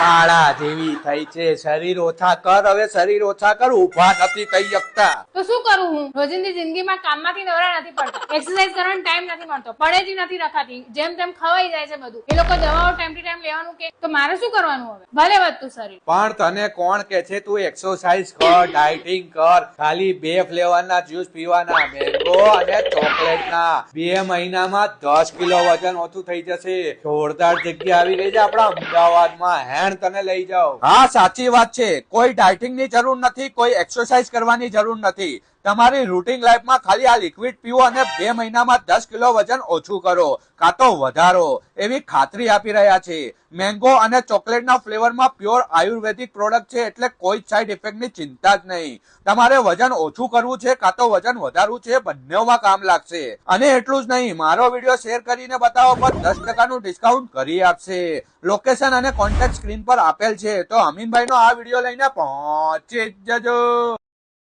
કાળા જેવી થઈ છે. શરીર ઓછા કર હવે શરીર ઓછા કર ઊભા નથી થઈ શકતા. તો શું કરું હું? રોજિંદી જિંદગીમાં કામમાંથી નવરા નથી પડતા. એક્સરસાઇઝ કરવાનો ટાઈમ નથી મળતો. પડેજી નથી રખાતી. જેમ તેમ ખવાઈ જાય છે બધું. એ લોકો દવાઓ ટાઈમ ટુ ટાઈમ લેવાનું કે તો મારે શું કરવાનું હવે? ભલે વધતું શરીર. પણ તને કોણ કે છે તું એક્સરસાઇઝ કર ડાયટિંગ કર ખાલી બેફ લેવાના જ્યુસ પીવાના મેંગો અને ચોકલેટના બે મહિનામાં દસ કિલો વજન ઓછું થઈ જશે. જોરદાર જગ્યા આવી ગઈ છે આપણા અમદાવાદમાં. હેણ, તને લઈ જાઓ. હા, સાચી વાત છે. કોઈ ડાયટિંગની જરૂર નથી, કોઈ એક્સરસાઇઝ કરવાની જરૂર નથી. તમારી રૂટીન લાઈફમાં ખાલી આ લિક્વિડ પીવો અને બે મહિનામાં દસ કિલો વજન ઓછું કરો, કાં તો વધારો, એવી ખાતરી આપી રહ્યા છે. મેંગો અને ચોકલેટના ફ્લેવરમાં પ્યોર આયુર્વેદિક પ્રોડક્ટ છે એટલે કોઈ સાઈડ ઇફેક્ટની ચિંતા જ નહીં. તમારે વજન ઓછું કરવું છે, કાં તો વજન વધારવું છે, બંનેમાં કામ લાગશે. અને એટલું જ નહીં, મારો વીડિયો શેર કરીને બતાવો પર દસ ટકાનું ડિસ્કાઉન્ટ કરી આપશે. લોકેશન અને કોન્ટેક્ટ સ્ક્રીન પર આપેલ છે. તો અમીનભાઈનો આ વીડિયો લઈને પહોંચી જજો.